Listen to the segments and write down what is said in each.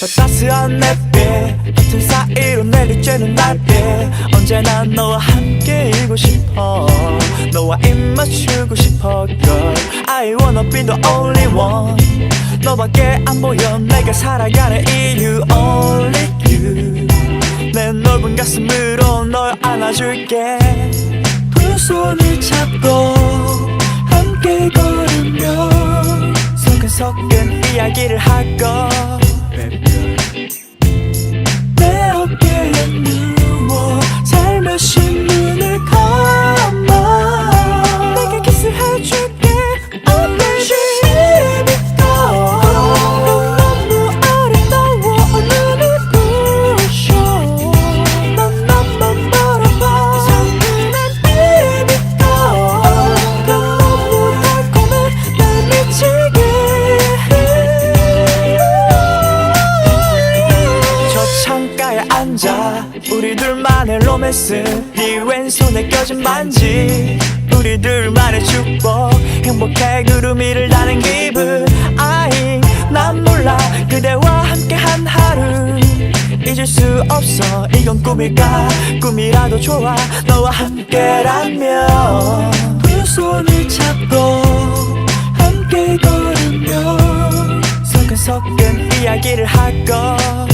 저 따스한 내빛 같은 사이로 내리쬐는 달빛 언제나 너와 함께이고 싶어. 너와 입 맞추고 싶어 girl. I wanna be the only one. 너밖에 안 보여. 내가 살아가는 이유 only you. 내 넓은 가슴으로 널 안아줄게. 두 손을 잡고 함께 걸으며 서근서근 이야기를 하고 앉아. 우리 둘만의 로맨스. 네 왼손에 껴진 반지. 우리 둘만의 축복. 행복해 구름 위를 나는 기분. 아이 난 몰라. 그대와 함께한 하루. 잊을 수 없어. 이건 꿈일까? 꿈이라도 좋아. 너와 함께라면. 두 손을 잡고 함께 걸으며 서근서근 이야기를 하고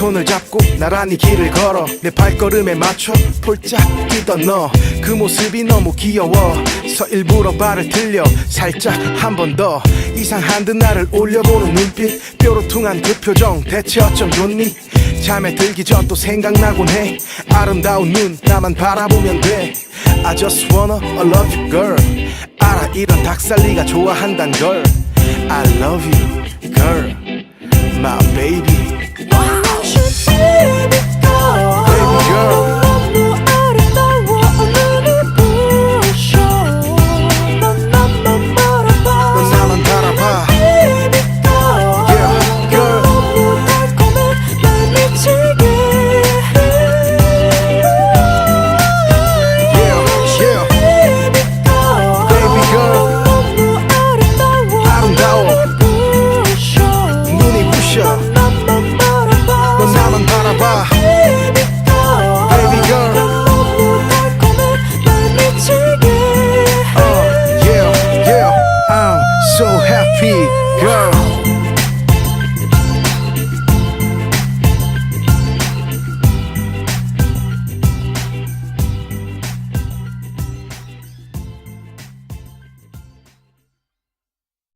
손을 잡고 나란히 길을 걸어 내 발걸음에 맞춰 폴짝 뛰던 너. 그 모습이 너무 귀여워. 서 일부러 발을 들려 살짝 한 번 더. 이상한 듯 나를 올려보는 눈빛. 뾰루퉁한 그 표정 대체 어쩜 좋니? 잠에 들기 전 또 생각나곤 해. 아름다운 눈 나만 바라보면 돼. I just wanna I love you girl. 알아 이런 닭살리가 좋아한단 걸. I love you girl. My baby